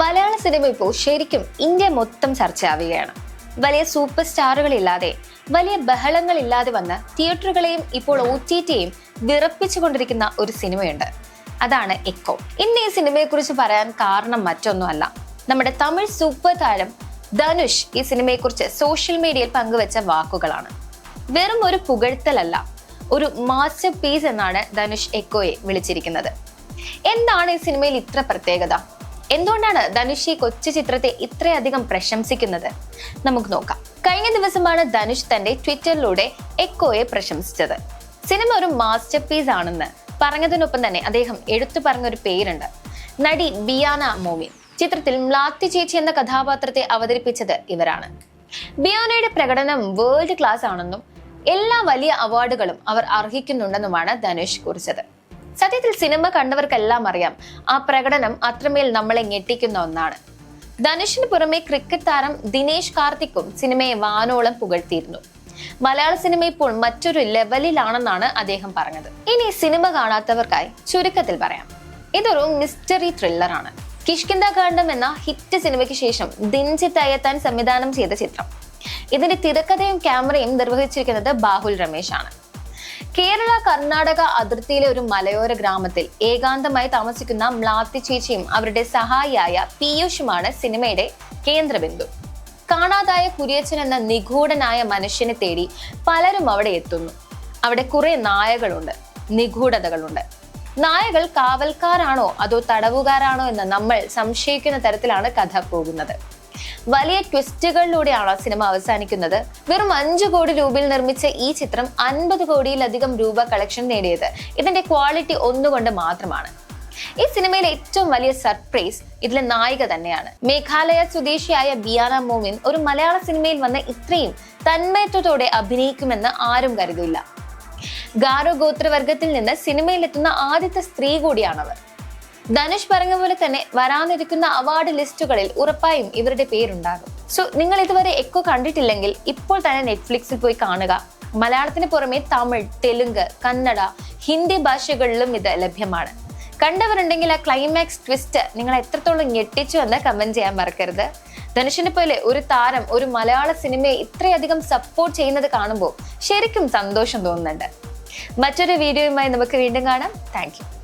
മലയാള cinema ഇപ്പോൾ ശരിക്കും India മൊത്തം ചർച്ചയാവുകയാണ് വലിയ സൂപ്പർ സ്റ്റാറുകളില്ലാതെ വലിയ ബഹളങ്ങൾ ഇല്ലാതെ വന്ന് തിയേറ്ററുകളെയും ഇപ്പോൾ ഒ ടി ടിയെയും വിറപ്പിച്ചുകൊണ്ടിരിക്കുന്ന ഒരു സിനിമയുണ്ട്. അതാണ് എക്കോ ഇന്ന് ഈ സിനിമയെക്കുറിച്ച് പറയാൻ കാരണം മറ്റൊന്നുമല്ല. നമ്മുടെ തമിഴ് സൂപ്പർ താരം ധനുഷ് ഈ സിനിമയെക്കുറിച്ച് സോഷ്യൽ മീഡിയയിൽ പങ്കുവച്ച വാക്കുകളാണ്. വെറും ഒരു പുകഴ്ത്തലല്ല ഒരു മാസ്റ്റർ പീസ് എന്നാണ് ധനുഷ് എക്കോയെ വിളിച്ചിരിക്കുന്നത്. എന്താണ് ഈ സിനിമയിൽ ഇത്ര പ്രത്യേകത? എന്തുകൊണ്ടാണ് ധനുഷ് ഈ കൊച്ചു ചിത്രത്തെ ഇത്രയധികം പ്രശംസിക്കുന്നത്? നമുക്ക് നോക്കാം. കഴിഞ്ഞ ദിവസമാണ് ധനുഷ് തന്റെ ട്വിറ്ററിലൂടെ എക്കോയെ പ്രശംസിച്ചത്. സിനിമ ഒരു മാസ്റ്റർ പീസ് ആണെന്ന് പറഞ്ഞതിനൊപ്പം തന്നെ അദ്ദേഹം എടുത്തു പറഞ്ഞ ഒരു പേരുണ്ട്. നടി ബിയാന മോമിൻ. ചിത്രത്തിൽ മ്ലാത്തി ചേച്ചി എന്ന കഥാപാത്രത്തെ അവതരിപ്പിച്ചത് ഇവരാണ്. ബിയാനയുടെ പ്രകടനം വേൾഡ് ക്ലാസ് ആണെന്നും എല്ലാ വലിയ അവാർഡുകളും അവർ അർഹിക്കുന്നുണ്ടെന്നുമാണ് ധനുഷ് കുറിച്ചത്. സത്യത്തിൽ സിനിമ കണ്ടവർക്കെല്ലാം അറിയാം. ആ പ്രകടനം അത്രമേൽ നമ്മളെ ഞെട്ടിക്കുന്ന ഒന്നാണ്. ധനുഷിന് പുറമെ ക്രിക്കറ്റ് താരം ദിനേശ് കാർത്തിക്കും സിനിമയെ വാനോളം പുകഴ്ത്തിയിരുന്നു. മലയാള സിനിമ ഇപ്പോൾ മറ്റൊരു ലെവലിലാണെന്നാണ് അദ്ദേഹം പറഞ്ഞത്. ഇനി സിനിമ കാണാത്തവർക്കായി ചുരുക്കത്തിൽ പറയാം. ഇതൊരു മിസ്റ്ററി ത്രില്ലറാണ്. കിഷ്കിന്ദ കാണ്ഡം എന്ന ഹിറ്റ് സിനിമയ്ക്ക് ശേഷം ദിൻജിത്ത് അയ്യത്താൻ സംവിധാനം ചെയ്ത ചിത്രം. ഇതിന്റെ തിരക്കഥയും ക്യാമറയും നിർവഹിച്ചിരിക്കുന്നത് ബാഹുൽ രമേശ് ആണ് കേരള കർണാടക അതിർത്തിയിലെ ഒരു മലയോര ഗ്രാമത്തിൽ ഏകാന്തമായി താമസിക്കുന്ന മ്ലാത്തി ചേച്ചിയും അവരുടെ സഹായിയായ പീയൂഷുമാണ് സിനിമയുടെ കേന്ദ്രബിന്ദു. കാണാതായ കുര്യച്ചൻ എന്ന നിഗൂഢനായ മനുഷ്യനെ തേടി പലരും അവിടെ എത്തുന്നു. അവിടെ കുറെ നായകളുണ്ട് നിഗൂഢതകളുണ്ട്. നായകൾ കാവൽക്കാരാണോ അതോ തടവുകാരാണോ എന്ന് നമ്മൾ സംശയിക്കുന്ന തരത്തിലാണ് കഥ പോകുന്നത്. വലിയ ട്വിസ്റ്റുകളിലൂടെയാണ് സിനിമ അവസാനിക്കുന്നത്. വെറും അഞ്ചു കോടി രൂപയിൽ നിർമ്മിച്ച ഈ ചിത്രം അൻപത് കോടിയിലധികം രൂപ കളക്ഷൻ നേടിയത്. ഇതിന്റെ ക്വാളിറ്റി ഒന്നുകൊണ്ട് മാത്രമാണ്. ഈ സിനിമയിലെ ഏറ്റവും വലിയ സർപ്രൈസ് ഇതിലെ നായിക തന്നെയാണ്. മേഘാലയ സ്വദേശിയായ ബിയാന മോമിൻ ഒരു മലയാള സിനിമയിൽ വന്ന ഇത്രയും തന്മയത്വത്തോടെ അഭിനയിക്കുമെന്ന് ആരും കരുതില്ല ഗാരോ ഗോത്രവർഗത്തിൽ നിന്ന് സിനിമയിലെത്തുന്ന ആദ്യത്തെ സ്ത്രീ കൂടിയാണവർ. ധനുഷ് പറഞ്ഞ പോലെ തന്നെ വരാനിരിക്കുന്ന അവാർഡ് ലിസ്റ്റുകളിൽ ഉറപ്പായും ഇവരുടെ പേരുണ്ടാകും. സോ നിങ്ങൾ ഇതുവരെ എക്കോ കണ്ടിട്ടില്ലെങ്കിൽ ഇപ്പോൾ തന്നെ നെറ്റ്ഫ്ലിക്സിൽ പോയി കാണുക. മലയാളത്തിന് പുറമെ തമിഴ് തെലുങ്ക് കന്നഡ ഹിന്ദി ഭാഷകളിലും ഇത് ലഭ്യമാണ്. കണ്ടവരുണ്ടെങ്കിൽ ആ ക്ലൈമാക്സ് ട്വിസ്റ്റ് നിങ്ങൾ എത്രത്തോളം ഞെട്ടിച്ചു എന്ന് കമന്റ് ചെയ്യാൻ മറക്കരുത്. ധനുഷിനെ പോലെ ഒരു താരം ഒരു മലയാള സിനിമയെ ഇത്രയധികം സപ്പോർട്ട് ചെയ്യുന്നത് കാണുമ്പോൾ ശരിക്കും സന്തോഷം തോന്നുന്നുണ്ട്. മറ്റൊരു വീഡിയോയുമായി നമുക്ക് വീണ്ടും കാണാം. താങ്ക്